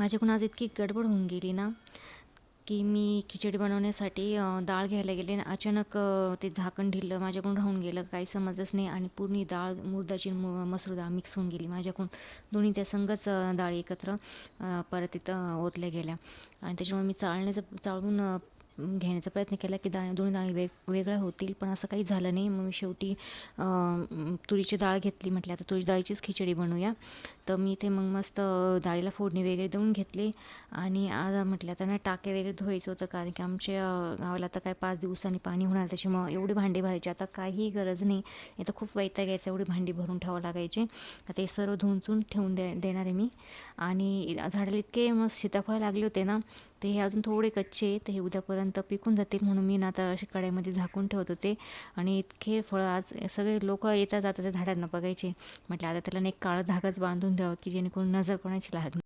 माझ्याकडून आज इतकी गडबड होऊन गेली ना की मी खिचडी बनवण्यासाठी डाळ घ्यायला गेले आणि अचानक ते झाकण ढिलं माझ्याकडून राहून गेलं. काही समजलंच नाही आणि पूर्ण डाळ मुरदाची मसूर डाळ मिक्स होऊन गेली माझ्याकडून. दोन्ही त्या संगच डाळी एकत्र परत तिथं ओतल्या गेल्या. आणि त्याच्यामुळे मी चाळण्याचं चाळून घेण्याचा प्रयत्न केला की दाणे दोन्ही दाणे वेग वेगळ्या होतील. पण असं काही झालं नाही. मग मी शेवटी तुरीची डाळ घेतली. म्हटली आता तुरी डाळीचीच खिचडी बनवूया. तर मी ते मग मस्त डाळीला फोडणी वगैरे देऊन घेतली. आणि आज म्हटलं त्यांना टाके वगैरे धुवायचं होतं. कारण की आमच्या गावाला आता काय पाच दिवसांनी पाणी होणार. त्याच्यामुळं एवढी भांडी भरायची. आता काही गरज नाही. इथं खूप वैताग यायचं. एवढी भांडी भरून ठेवावं लागायचे. आता हे सर्व धुवून ठेवून दे देणार आहे मी. आणि झाडाला इतके मस्त सीताफळ लागले होते ना ते हे अजून थोडे कच्चे आहे तर हे उद्यापर्यंत पिकून जातील म्हणून मी ना आता अशी कढाईमध्ये झाकून ठेवत होते आणि इतके फळं आज सगळे लोक येता जातात त्या झाडांना बघायचे. म्हटलं आता त्याला एक काळं धागाच बांधून द्यावं की जेणेकरून नजर कोणाची लागणार